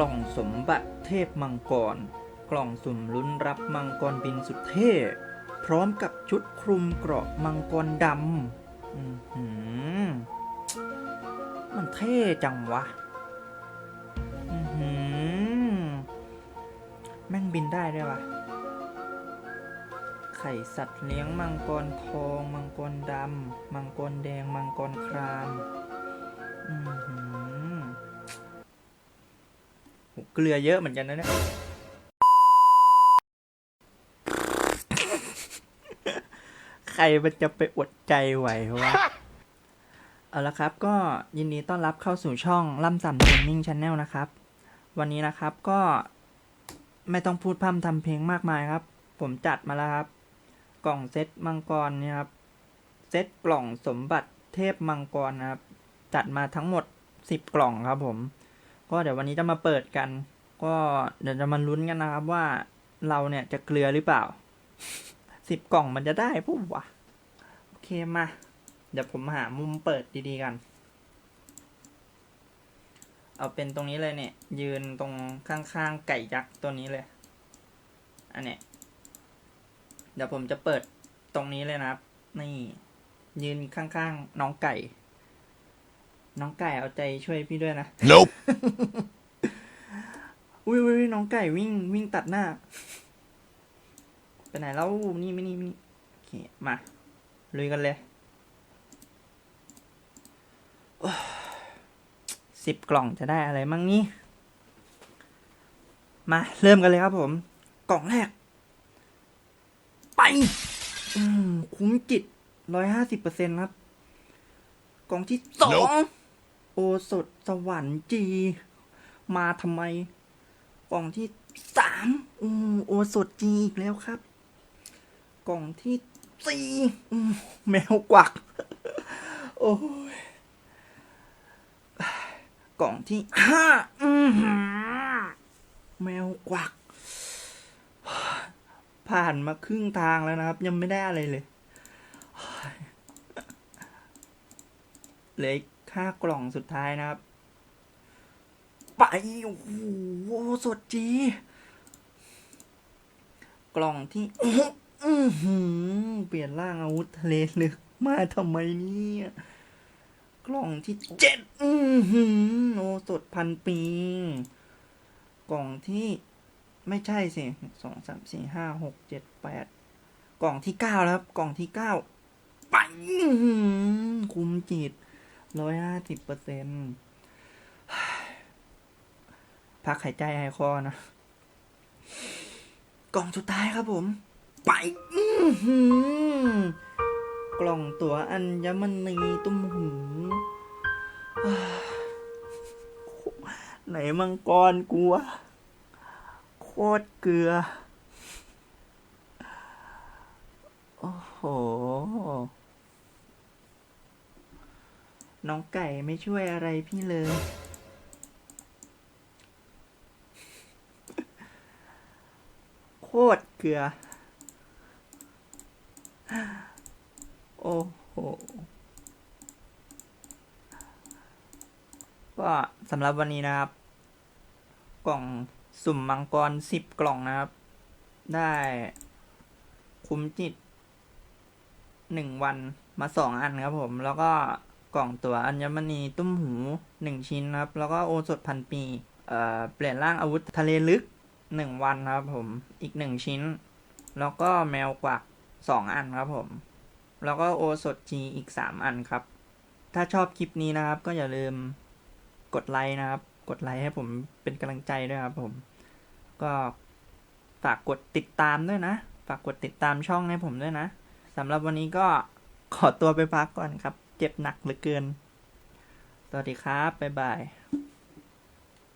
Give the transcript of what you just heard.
ล่องสมบัติเทพมังกร กล่องสุ่มลุ้นรับมังกรบินสุดเท่พร้อมกับชุดคลุมเกราะมังกรดำอื้อหือมันเท่จังวะอื้อหือแม่งบินได้ด้วยวะไข่สัตว์เลี้ยงมังกรทอง มังกรดำ มังกรแดง มังกรคราม เกลือเยอะเหมือนกันนะเนี่ยใครมันจะไปอดใจไหววะ เอาละครับก็ยินดีต้อนรับเข้าสู่ช่องล่ำสัมเพลงมิ่งช n แนลนะครับ วันนี้นะครับก็ไม่ต้องพูดพร่ำทำเพลงมากมายครับ ผมจัดมาแล้วครับ กล่องเซตมังกรเนี่ยครับ เซตกล่องสมบัติเทพมังกรนะครับ จัดมาทั้งหมดสิบกล่องครับผม ก็เดี๋ยววันนี้จะมาเปิดกัน ก็เดี๋ยวจะมาลุ้นกันนะครับว่าเราเนี่ยจะเกลือหรือเปล่าสิบกล่องมันจะได้ปุ๊บวะโอเคมา เดี๋ยวผมหามุมเปิดดีๆกัน เอาเป็นตรงนี้เลยเนี่ย ยืนตรงข้างๆไก่ยักษ์ตัวนี้เลย อันเนี้ยเดี๋ยวผมจะเปิดตรงนี้เลยนะครับ นี่ ยืนข้างๆน้องไก่ น้องไก่เอาใจช่วยพี่ด้วยนะ Nope. อุ้ยอุ้ยน้องไก่วิ่งวิ่งตัดหน้า ไปไหนแล้วนี่ไม่นี่ไม่นี่โอเคมาลุยกันเลยสิบกล่องจะได้อะไรมั่งนี่มาเริ่มกันเลยครับผม กล่องแรก ไปอืมคุ้มจิตร้อยห้าสิบเปอร์เซ็นครับ กล่องที่สอง Nope โอ สดสวรรค์จี มาทำไม กล่องที่สามโอสดจีอีกแล้วครับ กล่องที่สี่แมวกวัก โอ้ยกล่องที่ห้าแมวกวัก ผ่านมาครึ่งทางแล้วนะครับ ยังไม่ได้อะไรเลยเหลืออีก ค่ากล่องสุดท้ายนะครับ ไป โอ้โห สดจี กล่องที่อื้อหือเปลี่ยนร่างอาวุธทะเลลึกมาทำไมเนี่ย กล่องที่เจ็ดอือหือโอสดพันปี กล่องที่ไม่ใช่สิสองสามสี่ห้าหกเจ็ดแปดกล่องที่เก้าแล้วครับ กล่องที่เก้าไปอื้อหือคุมจิต ร้อยห้าสิบเปอร์เซ็นต์พักหายใจหายคอนะ กล่องสุดท้ายครับผม ไปอื้อหือกล่องตัวอัญมณีตุ้มหูไหนมังกรกูวโคตรเกลือ โอ้โห น้องไก่ไม่ช่วยอะไรพี่เลย โคตรเกลือ โอ้โห ก็สำหรับวันนี้นะครับ กล่องสุ่มมังกรสิบกล่องนะครับ ได้คุ้มจิตหนึ่งวันมาสองอันครับผม แล้วก็ กล่องตัวอัญมณีตุ้มหูหนึ่งชิ้นครับ แล้วก็โอสถพันปี เอ่อ เปลี่ยนร่างอาวุธทะเลลึกหนึ่งวันครับผม อีกหนึ่งชิ้น แล้วก็แมวกวักสองอันครับผม แล้วก็โอสดจีอีกสามอันครับ ถ้าชอบคลิปนี้นะครับ ก็อย่าลืมกดไลค์นะครับ กดไลค์ให้ผมเป็นกำลังใจด้วยครับผม ก็ฝากกดติดตามด้วยนะ ฝากกดติดตามช่องให้ผมด้วยนะสำหรับวันนี้ก็ขอตัวไปพักก่อนครับ เจ็บหนักเหลือเกิน สวัสดีครับ บ๊ายบาย